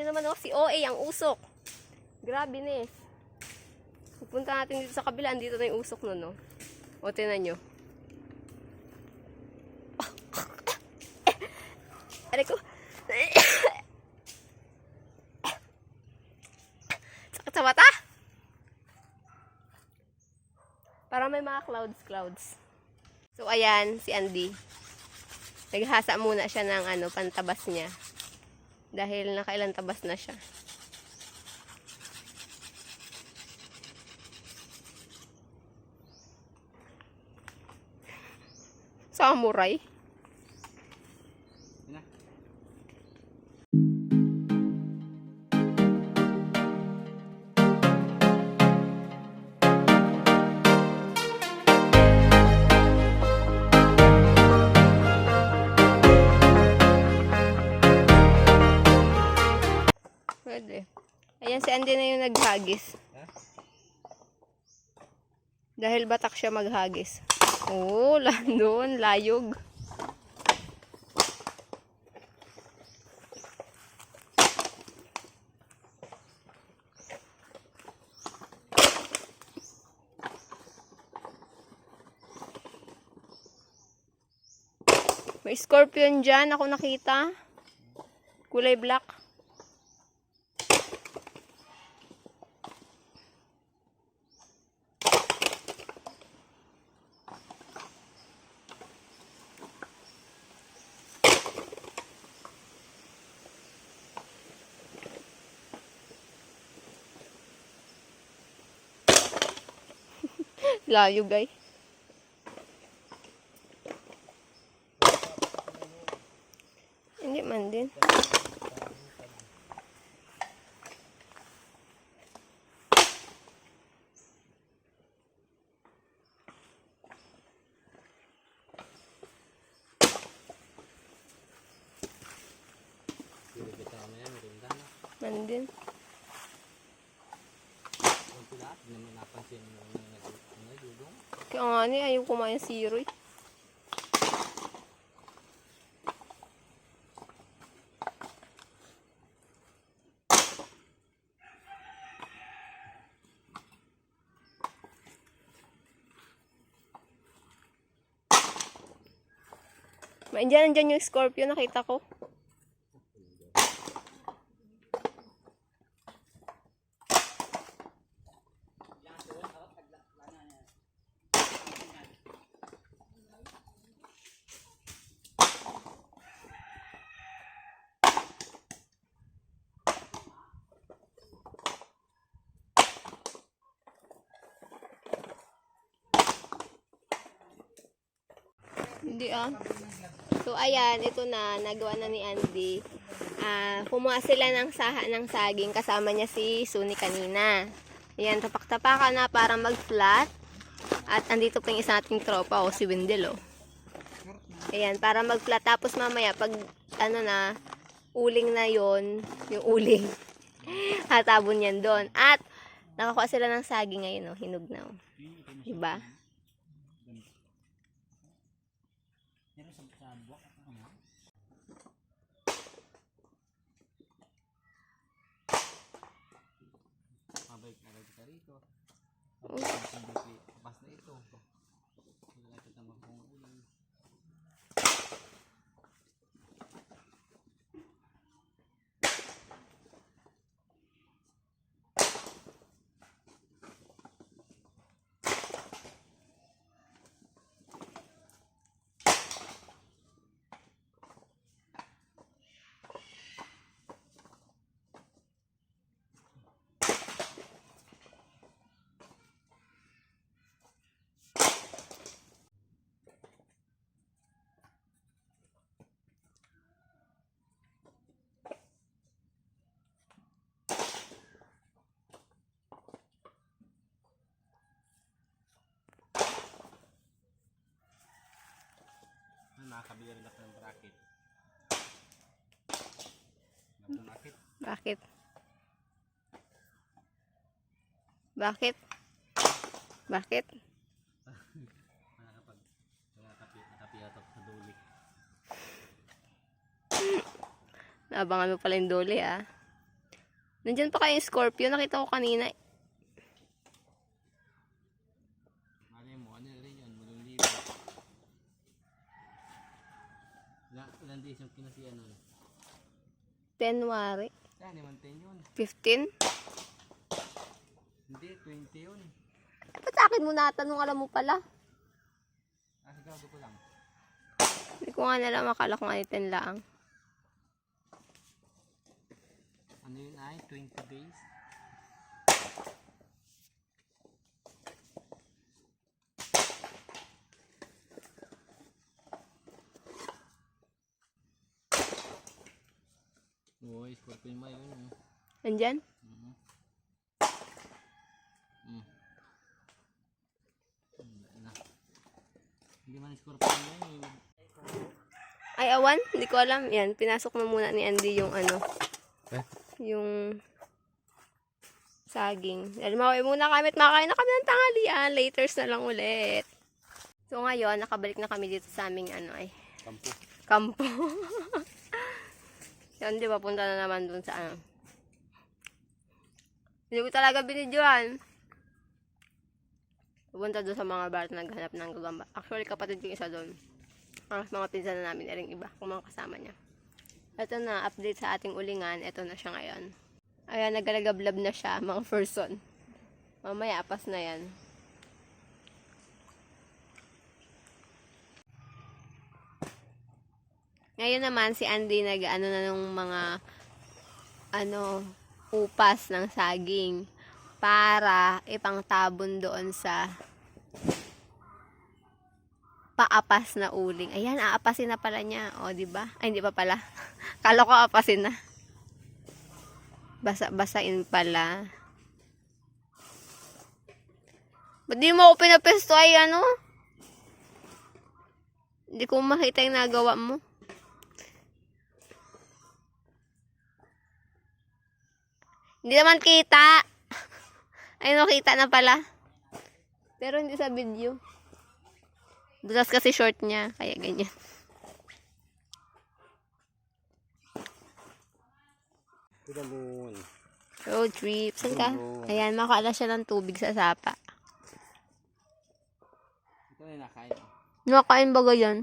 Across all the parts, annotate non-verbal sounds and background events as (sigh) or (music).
nyo naman oh, si OA ang usok. Grabe, Nes. Pupunta natin dito sa kabila. Andito na yung usok nun, no? O, tinan nyo. (coughs) Aray ko. (coughs) Sakit sa mata? Para may mga clouds, clouds. So, ayan, si Andy. Naghasa muna siya ng ano, pantabas niya. Dahil nakailan tabas na siya. Samurai? Andy na yung naghagis. Ha? Dahil batak siya maghagis. Oo, oh, (laughs) doon, layog. May scorpion dyan, ako nakita. Kulay black. Layo, guy. Hindi man din. Man din. Ang pila, hindi naman napansin mo na nag-dudong. Kaya nga ni, ayaw kumain si Roy. Nandiyan, nandiyan yung scorpio, nakita ko. Hindi ah. So ayan, ito na, nagawa na ni Andy. Ah, kumuha sila ng saha ng saging kasama niya si Suni kanina. Ayan, tapak-tapakan na para mag-flat. At andito pa yung isa nating tropa, o si Wendell, oh. Ayan, para mag-flat. Tapos mamaya, pag ano na, uling na yon yung uling. (laughs) Hatabon yan doon. At, nakakuha sila ng saging ngayon, oh. Hinog na, oh. Diba? Pero sa, sa buwak ako ano? Mabalik na lang kita rito. Oh. Pas na ito. Wala kita magkong ulan. Ano, nakakabili rin ako ng bracket. Ng bracket. Bakit? Bakit? Nakakapag nakakapi, nakapiyatok sa duli. Naabangan mo pala yung dole, ah. Nandyan pa kayo yung Scorpio. Nakita ko kanina. Malay mo, ano rin yun, walong libo. Ilan, days yung kinasiyan nun? January. Ah, ni Manten yun. 15. Hindi, 20 yun. Ba't sa akin mo natanong? Alam mo pala. Ah, sigado ko lang. Hindi ko nga nalang akala kung ano 10 lang. Ano yun ay? 20 days? Uy, scorpion mo yun. Nandyan? Mhm. Mm. Wala na. Hindi man scorpion yun. eh. Ay, awan? Hindi ko alam. Yan, pinasok na muna ni Andy yung ano. Eh? Yung saging. Dahil mauwi muna kami at makakain na kami ng tanghalian. Laters na lang ulit. So ngayon, nakabalik na kami dito sa aming ano ay Kampo. kampo. (laughs) Yan, di ba? Punta na naman dun sa ano. Hindi ko talaga binidyohan. Pupunta doon sa mga bar na naghanap ng gagamba. Actually, kapatid ko isa doon. Ah, mga pinsan na namin, ering iba, kung mga kasama niya. Ito na, update sa ating ulingan. Ito na siya ngayon. Ayan, nagalagablab na siya, mga person. Mamaya, apas na yan. Ngayon naman, si Andy nag, ano na nung mga, ano, upas ng saging para ipangtabon doon sa paapas na uling. Ayan, aapasin na pala niya. O, di ba? Ay, hindi pa pala. (laughs) Kala ko aapasin na. Basa-basain pala. Ba't di mo ako pinapesto ay ano? Hindi ko makita yung nagawa mo. Hindi naman kita. (laughs) Ay, no, kita na pala. Pero hindi sa video. Butas kasi short niya, kaya ganyan. To the moon. Road trip. Saan ka? Ayan, makala siya ng tubig sa sapa. Ito na nakain. Nakakain ba yan?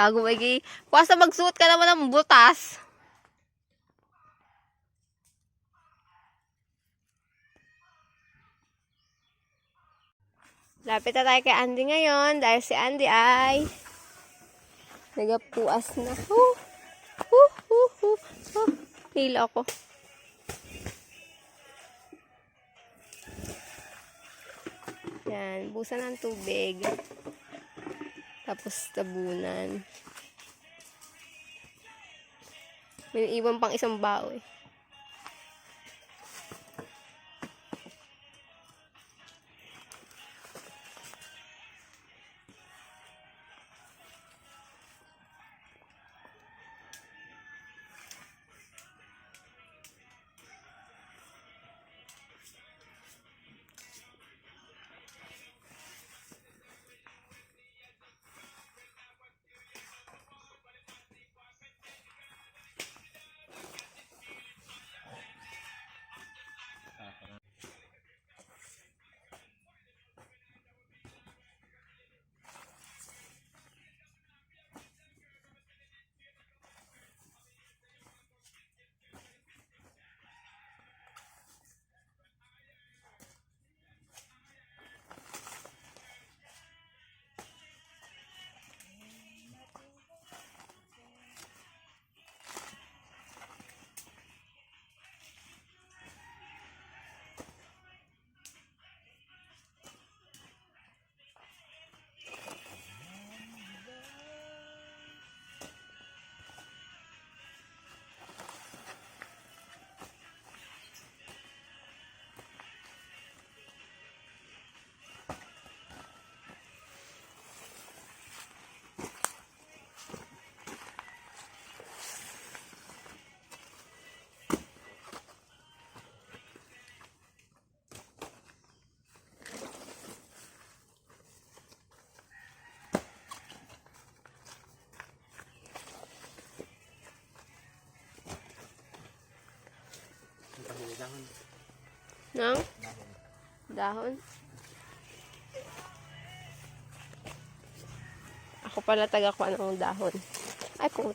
Tago ba Kuwasa magsuot ka naman ng butas. Lapit na tayo kay Andy ngayon dahil si Andy ay nagapuas na. Huh! Huh! Huh! Huh! huh. Hilo ako. Yan, busan ng tubig. Tapos tabunan. May iwan pang isang bao eh. Dahon. Ng Dahon. dahon. Ako pala taga ng dahon. Ay, po.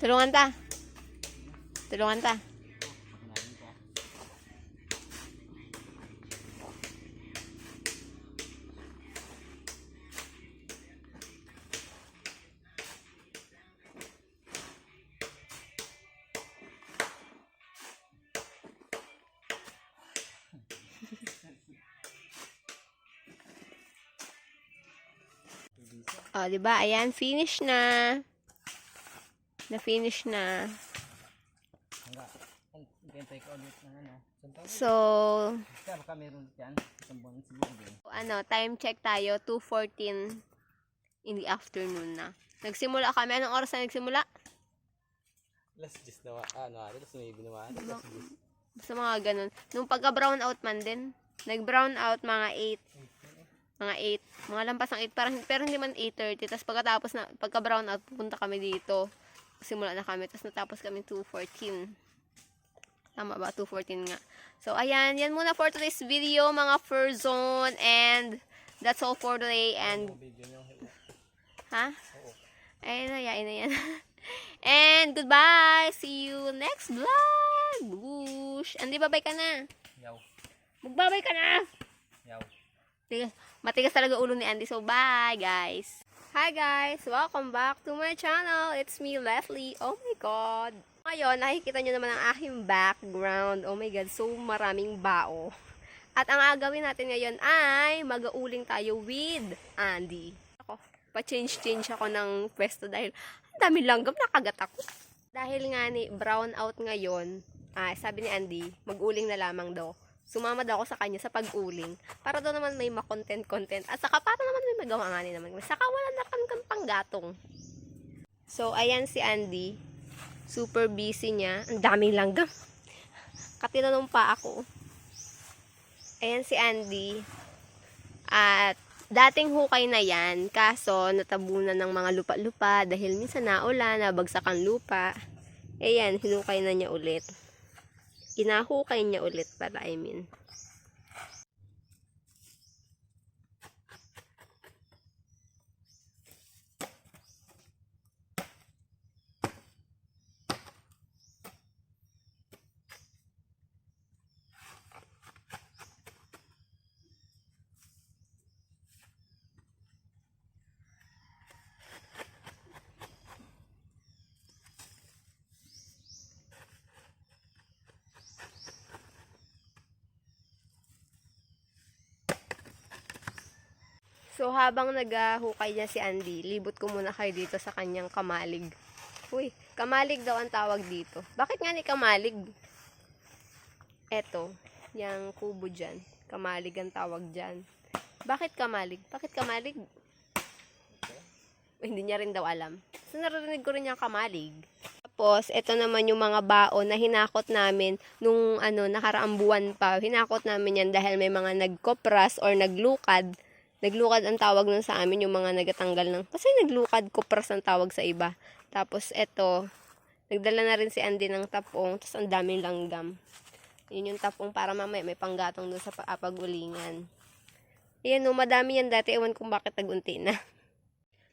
Tulungan ta. Tulungan ta. O, di ba? Ayan, finish na. Na-finish na. Ano. So, ano, time check tayo, 2.14 in the afternoon na. Nagsimula kami. Anong oras na nagsimula? Last just na ano, last na ibig naman. Last just. Sa mga ganun. Nung pagka-brown out man din, nag-brown out mga 8. Mga 8. Mga lampas ng 8. Parang, pero hindi man 8.30. Tapos pagkatapos na, pagka-brown out, pupunta kami dito. Simula na kami. Tapos natapos kami 2.14. Tama ba? 2.14 nga. So, ayan. Yan muna for today's video, mga fur zone. And, that's all for today. And, ha? Ayun na, yain na yan. (laughs) And, goodbye! See you next vlog! Bush! Andy, babay ka na. Yaw. Magbabay ka na! Yaw. Tigas, matigas talaga ulo ni Andy. So, bye, guys! Hi, guys! Welcome back to my channel. It's me, Leslie. Oh my God! Ngayon, nakikita nyo naman ang aking background. Oh my God, so maraming bao. At ang agawin natin ngayon ay mag-uuling tayo with Andy. Ako, pa-change-change ako ng pwesto dahil ang dami langgam, nakagat ako. Dahil nga ni brown out ngayon, ah, sabi ni Andy, mag-uling na lamang daw. Sumama daw ako sa kanya sa pag-uling para daw naman may ma-content-content. At saka para naman may magawa nga ni naman. Saka wala na kang panggatong. So, ayan si Andy. Super busy niya. Ang daming langgam. Katinanong pa ako. Ayan si Andy. At dating hukay na yan. Kaso, natabunan ng mga lupa-lupa dahil minsan naulan, nabagsak ang lupa. Ayan, hinukay na niya ulit. Inahukay niya ulit pala, I mean. So, habang naghahukay niya si Andy, libot ko muna kayo dito sa kanyang kamalig. Uy, kamalig daw ang tawag dito. Bakit nga ni kamalig? Eto, yung kubo dyan. Kamalig ang tawag dyan. Bakit kamalig? Bakit kamalig? Uy, hindi niya rin daw alam. So, narinig ko rin yung kamalig. Tapos, ito naman yung mga baon na hinakot namin nung ano, nakaraang buwan pa. Hinakot namin yan dahil may mga nagkopras or naglukad. Naglukad ang tawag nun sa amin, yung mga nagatanggal ng... Kasi naglukad, kopras ang tawag sa iba. Tapos, ito, nagdala na rin si Andy ng tapong, tapos ang daming langgam. Yun yung tapong para mamaya may panggatong dun sa pa- pagulingan. Ayan, no, madami yan dati. Ewan kung bakit nagunti na. (laughs)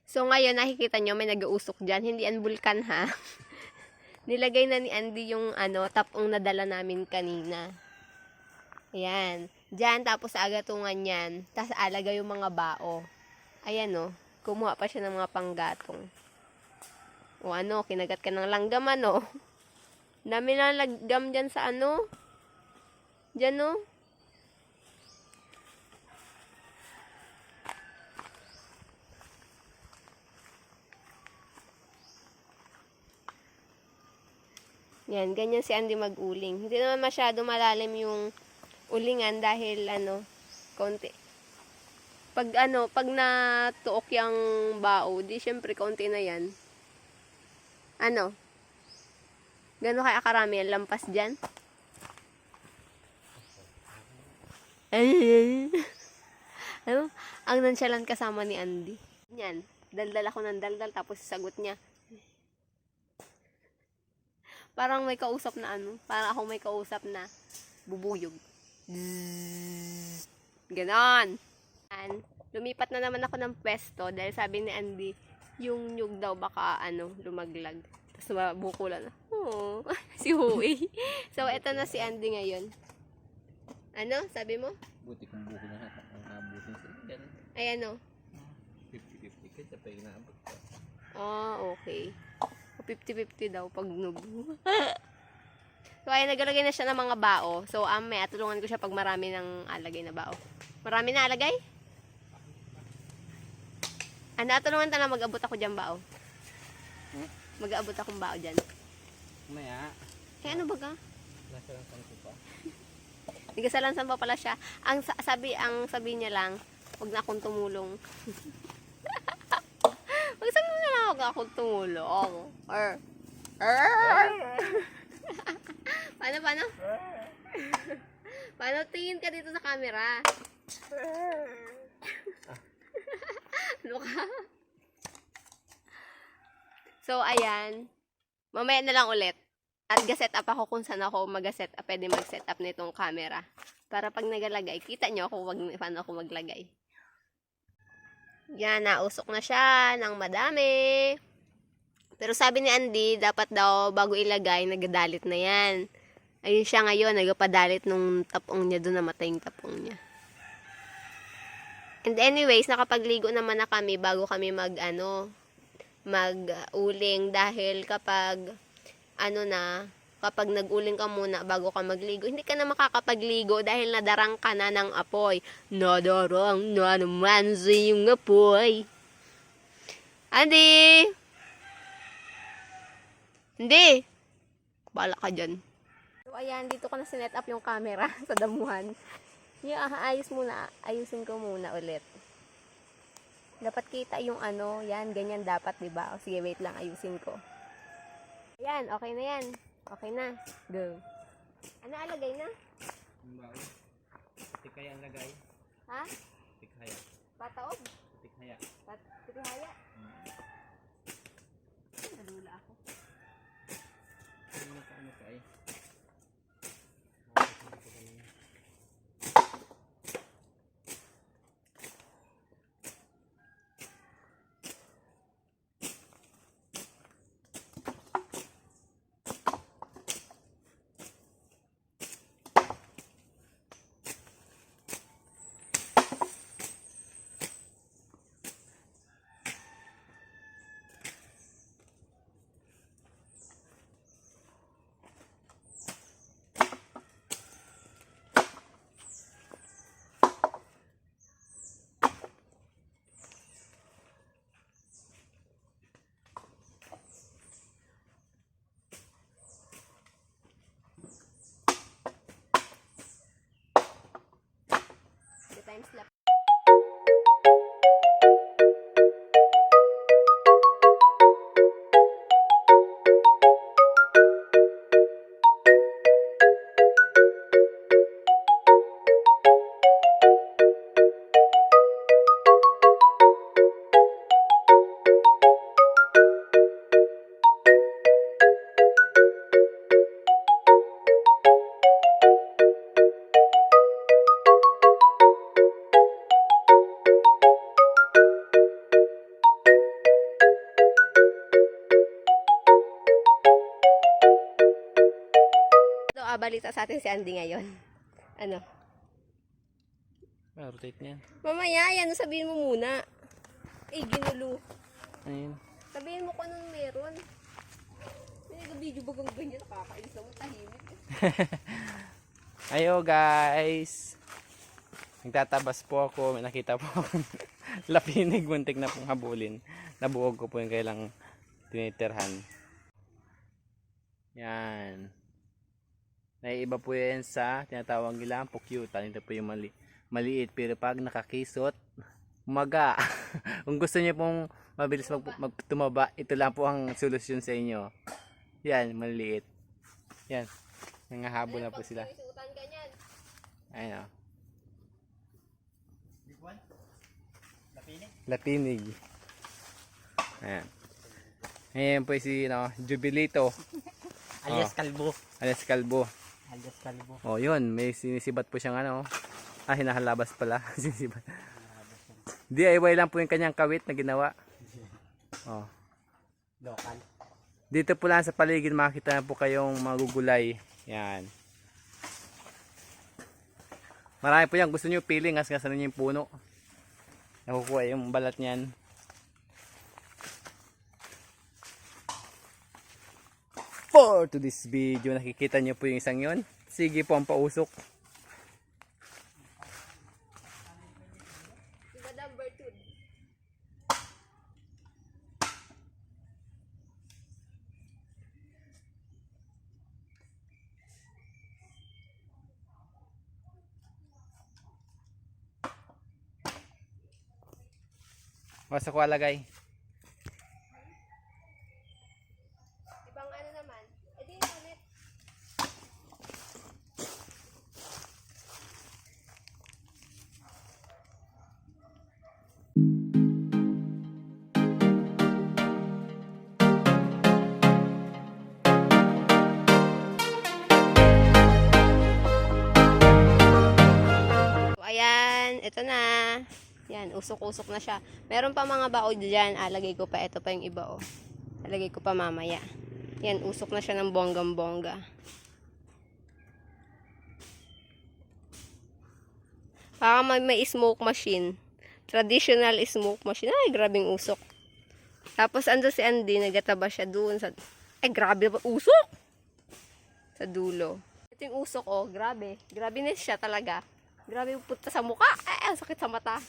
So, ngayon, nakikita nyo, may nag-uusok dyan. Hindi yan bulkan, ha? (laughs) Nilagay na ni Andy yung, ano, tapong nadala namin kanina. Ayan. Diyan, tapos agatungan yan. Tapos alaga yung mga bao. Ayan, no. Kumuha pa siya ng mga panggatong. O ano, kinagat ka ng langgam, ano. (laughs) Dami na langgam dyan sa ano. Dyan, no. Yan, ganyan si Andy mag-uling. Hindi naman masyado malalim yung ulingan dahil ano, konti. Pag ano, pag natuok yung bao, di syempre konti na yan. Ano? Gano'n kaya karami yan? Lampas dyan? (laughs) ano? Ang nonchalant kasama ni Andy. Yan. Daldal ako ng daldal tapos sagot niya. Parang may kausap na ano. Parang ako may kausap na bubuyog. Ganon. Yan. Lumipat na naman ako ng pwesto dahil sabi ni Andy, yung nyug daw baka ano, lumaglag. Tapos mabukulan na. Oh, (laughs) si Huey. so, eto na si Andy ngayon. Ano? Sabi mo? Buti kung buko na ang abutin sa ganun. Ayan o. 50-50 ka, sa pa inaabot ka. Ah, okay. 50-50 daw pag nub. (laughs) so, ayan, nagalagay na siya ng mga bao. So, um, may tulungan ko siya pag marami ng alagay na bao. Marami na alagay? Ano, tulungan ta na mag-abot ako dyan bao. Hmm? Mag-abot akong bao dyan. Maya, Eh, ano baga? nasa lang ko pa. Nagasalansan pa pala siya. Ang sa- sabi, ang sabi niya lang, wag na akong tumulong. (laughs) wag sabi mo na lang, wag na akong tumulong. Or, er. (laughs) (laughs) paano, paano? paano tingin ka dito sa camera? ano ka? So, ayan. Mamaya na lang ulit. At ga-set up ako kung saan ako mag-set up, pwede mag-set up nitong camera. Para pag nagalagay, kita nyo ako wag, paano ako maglagay. Yan, nausok na siya ng madami. Pero sabi ni Andy, dapat daw bago ilagay, nagadalit na yan. Ayun siya ngayon, nagpadalit nung tapong niya doon, namatay yung tapong niya. And anyways, nakapagligo naman na kami bago kami mag, ano, mag-uling dahil kapag ano na, kapag nag-uling ka muna bago ka magligo, hindi ka na makakapagligo dahil nadarang ka na ng apoy. Nadarang na naman sa iyong apoy. Andy! Hindi! Bala ka dyan. Ayan, dito ko na sinet up yung camera (laughs) sa damuhan. Yeah, ayos muna. Ayusin ko muna ulit. Dapat kita yung ano, yan, ganyan dapat, di ba? O sige, wait lang, ayusin ko. Ayan, okay na yan. Okay na. Go. Ano alagay na? Bao. Tikaya ang lagay. Ha? Tikaya. Pataog? Tikaya. Pat Pitihaya? Nalula ako. Ano ka, ano ka eh. The time slap. magbabalita sa atin si Andy ngayon. (laughs) Ano? Ah, rotate niyan. Mamaya, yan. Sabihin mo muna. Eh, ginulo. Ayun. Sabihin mo kung anong meron. May nag-video bagang ganyan. Nakakainis naman. Tahimik. (laughs) Ayo guys. Nagtatabas po ako. May nakita po ako. (laughs) Lapinig. Muntik na pong habulin. Nabuog ko po yung kailang tinitirhan. Yan. Naiiba po yan sa tinatawag nila pukyutan. Ito po yung mali maliit. Pero pag nakakisot, umaga. (laughs) Kung gusto niyo pong mabilis mag, mag- tumaba, ito lang po ang solusyon sa inyo. Yan, maliit. Yan. Nangahabol na po sila. Ayun o. Latinig. Ayan. Ayan po si no, Jubilito. Alias Oh. kalbo. Alias Kalbo. Alias kalbo. Oh, yun. May sinisibat po siyang ano. Ah, hinahalabas pala. (laughs) sinisibat. DIY lang po yung kanyang kawit na ginawa. Oh. Local. Dito po lang sa paligid makikita na po kayong magugulay. Yan. Marami po yan. Gusto nyo pili. Ngas-ngasan ninyo yung puno. Nakukuha yung balat niyan. For to this video, nakikita nyo po yung isang yon. Sige po ang pausok. Basta ko alagay. Yan, usok-usok na siya. Meron pa mga baon dyan. Alagay ko pa. Ito pa yung iba, oh. Alagay ko pa mamaya. Yan, usok na siya ng bonggam-bongga. Baka may, may smoke machine. Traditional smoke machine. Ay, grabing usok. Tapos ando si Andy, nagataba siya doon sa... Ay, grabe ba? Usok! Sa dulo. Ito yung usok, oh. Grabe. Grabe na siya talaga. Grabe punta sa mukha. Ay, ang sakit sa mata.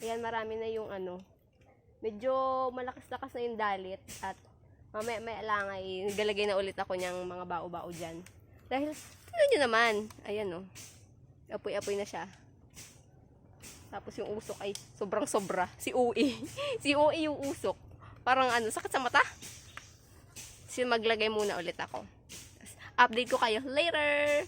Ayan, marami na yung ano. Medyo malakas-lakas na yung dalit. At mamaya may lang ay galagay na ulit ako niyang mga bao-bao dyan. Dahil, tignan nyo naman. Ayan, oh. Apoy-apoy na siya. Tapos yung usok ay sobrang sobra. Si Ui. (laughs) si Ui yung usok. Parang ano, sakit sa mata. So maglagay muna ulit ako. Update ko kayo later.